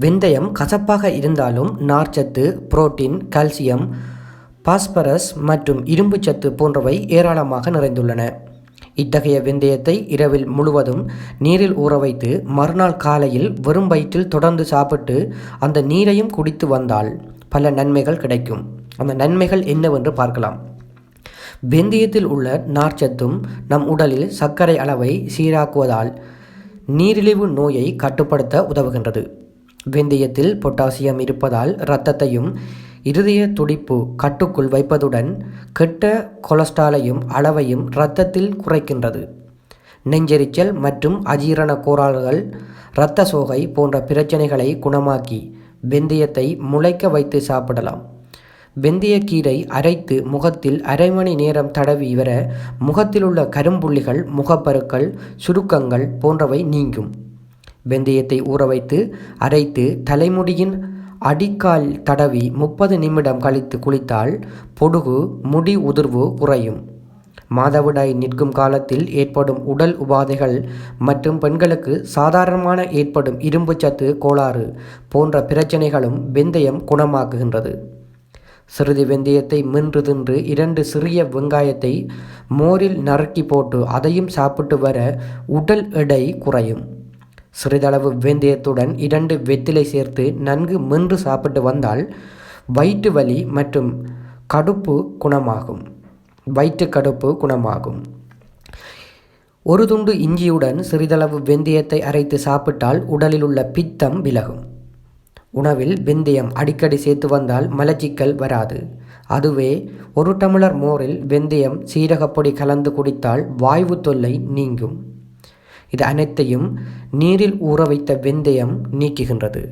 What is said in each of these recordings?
வெந்தயம் கசப்பாக இருந்தாலும் நார்ச்சத்து புரோட்டீன் கால்சியம் பாஸ்பரஸ் மற்றும் இரும்புச்சத்து போன்றவை ஏராளமாக நிறைந்துள்ளன. இத்தகைய வெந்தயத்தை இரவில் முழுவதும் நீரில் ஊற வைத்து மறுநாள் காலையில் வெறும் வயிற்றில் தொடர்ந்து சாப்பிட்டு அந்த நீரையும் குடித்து வந்தால் பல நன்மைகள் கிடைக்கும். அந்த நன்மைகள் என்னவென்று பார்க்கலாம். வெந்தயத்தில் உள்ள நார்ச்சத்தும் நம் உடலில் சர்க்கரை அளவை சீராக்குவதால் நீரிழிவு நோயை கட்டுப்படுத்த உதவுகின்றது. வெந்தயத்தில் பொட்டாசியம் இருப்பதால் இரத்தத்தையும் இருதய துடிப்பு கட்டுக்குள் வைப்பதுடன் கெட்ட கொலஸ்ட்ராலையும் அளவையும் இரத்தத்தில் குறைக்கின்றது. நெஞ்செரிச்சல் மற்றும் அஜீரண கோளாறுகள் இரத்த சோகை போன்ற பிரச்சனைகளை குணமாக்கி வெந்தயத்தை முளைக்க வைத்து சாப்பிடலாம். வெந்தயக்கீரை அரைத்து முகத்தில் அரை மணி நேரம் தடவி வர முகத்தில் உள்ள கரும்புள்ளிகள் முகப்பருக்கள் சுருக்கங்கள் போன்றவை நீங்கும். வெந்தயத்தை ஊற வைத்து அரைத்து தலைமுடியின் அடிக்கால் தடவி முப்பது நிமிடம் கழித்து குளித்தால் பொடுகு முடி உதிர்வு குறையும். மாதவிடாய் நிற்கும் காலத்தில் ஏற்படும் உடல் உபாதைகள் மற்றும் பெண்களுக்கு சாதாரணமான ஏற்படும் இரும்புச்சத்து கோளாறு போன்ற பிரச்சனைகளும் வெந்தயம் குணமாக்குகின்றது. சிறிது வெந்தயத்தை மென்று தின்று இரண்டு சிறிய வெங்காயத்தை மோரில் நறுக்கி போட்டு அதையும் சாப்பிட்டு வர உடல் எடை குறையும். சிறிதளவு வெந்தயத்துடன் இரண்டு வெத்திலை சேர்த்து நன்கு மென்று சாப்பிட்டு வந்தால் வயிற்று வலி மற்றும் கடுப்பு குணமாகும். வயிற்று கடுப்பு குணமாகும். ஒரு துண்டு இஞ்சியுடன் சிறிதளவு வெந்தயத்தை அரைத்து சாப்பிட்டால் உடலில் உள்ள பித்தம் விலகும். உணவில் வெந்தயம் அடிக்கடி சேர்த்து வந்தால் மலச்சிக்கல் வராது. அதுவே ஒரு டம்ளர் மோரில் வெந்தயம் சீரகப்பொடி கலந்து குடித்தால் வாய்வு தொல்லை நீங்கும். இது அனைத்தையும் நீரில் ஊற வைத்த வெந்தயம் நீக்குகின்றது.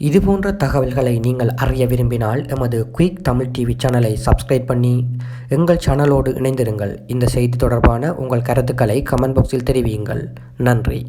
இதுபோன்ற தகவல்களை நீங்கள் அறிய விரும்பினால் எமது குயிக் தமிழ் டிவி சேனலை சப்ஸ்கிரைப் பண்ணி எங்கள் சேனலோடு இணைந்திருங்கள். இந்த செய்தி தொடர்பான உங்கள் கருத்துக்களை கமெண்ட் பாக்ஸில் தெரிவியுங்கள். நன்றி.